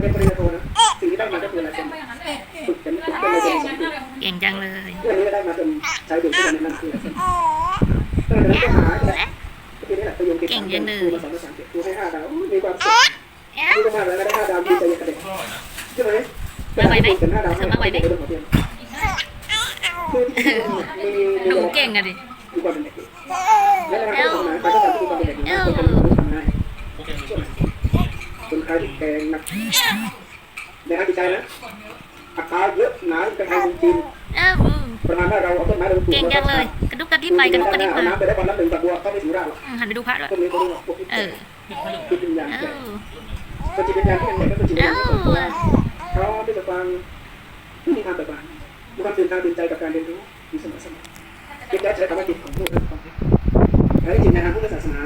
เรียนปริญญาโทนะสิ่งที่ได้มาก็คืออะไรเป็นฝึกเป็นฝึกเป็นในตัวเองเก่งจังเลยเรื่องนี้ก็ได้มาจนใช้อยู่ทุกวันนี้นั่นคืออะไรตั้งแต่นั้นก็หาทีนี้แหละประโยคเก็บครูมาสอนภาษาอังกฤษครูให้ห้าดาวมีความสุขนี่ก็มากแล้วได้ห้าดาวดีใจกับเด็กใช่ไหมเป็นห้าดาวให้ไปเรื่องของเรียนคือมีหนูเก่งอะดิมีความเป็นเด็กและในทางที่ทำงานการที่ทำที่มีความเป็นเด็กคนเป็นรู้ทำง่าย คนใครที่แกงนักในทางจิตใจนะอัตราเยอะหนาเป็นทางจริงอ้าวประมาณว่าเราเอาต้นไม้เราปลูกเก่งจังเลย กระดุกกระดิบไปกระดุกกระดิบเอามาน้ำไปได้วันละหนึ่งฝักบัวก็ไม่ถึงรากหรอกอืมหันไปดูพระด้วยต้นนี้เขาเรียกว่าพวกที่เออจิตวิญญาณเอ้าแก่ก็จิตวิญญาณที่เป็นเด็กก็คือจิตวิญเอ้าญาณที่เป็นเขาที่จะฟังที่มีความเบิกบานมีความตื่นตาตื่นใจกับการเรียนรู้อยู่เสมอเสมอจิตใจใช้คำว่าจิตของผู้นั้นของแท้จริงในทางพุทธศาสนา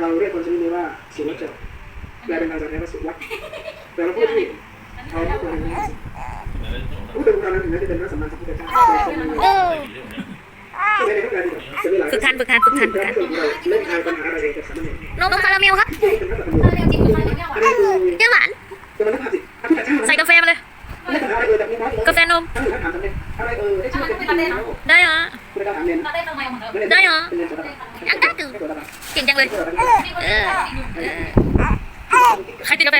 เราเรียกคนชนิดนี้ว่าสุวัจจะแปลเป็นภาษาไทยว่าสุวัจแต่เราพูดที่เขาพูดตัวเองว่าพูดถึงตอนนั้นถึงแม้จะเป็นพระสัมมาสัมพุทธเจ้าแต่เป็นโอ้ไม่ได้ทุกการที่จะมีหลายฝึกทันฝึกทันฝึกทันฝึกทันเล่นทางปัญหาอะไรกับสามเณรนมนมคาราเมลครับที่เป็นพระสัมมาสัมพุทธเจ้าอันนี้คือเยี่ยมหวานจะมาภาพสิอธิษฐานเจ้า ใส่กาแฟมาเลยไม่ปัญหาอะไรเออแต่มีน้อยกาแฟนมทั้งหนึ่งถามสำเร็ จอะไ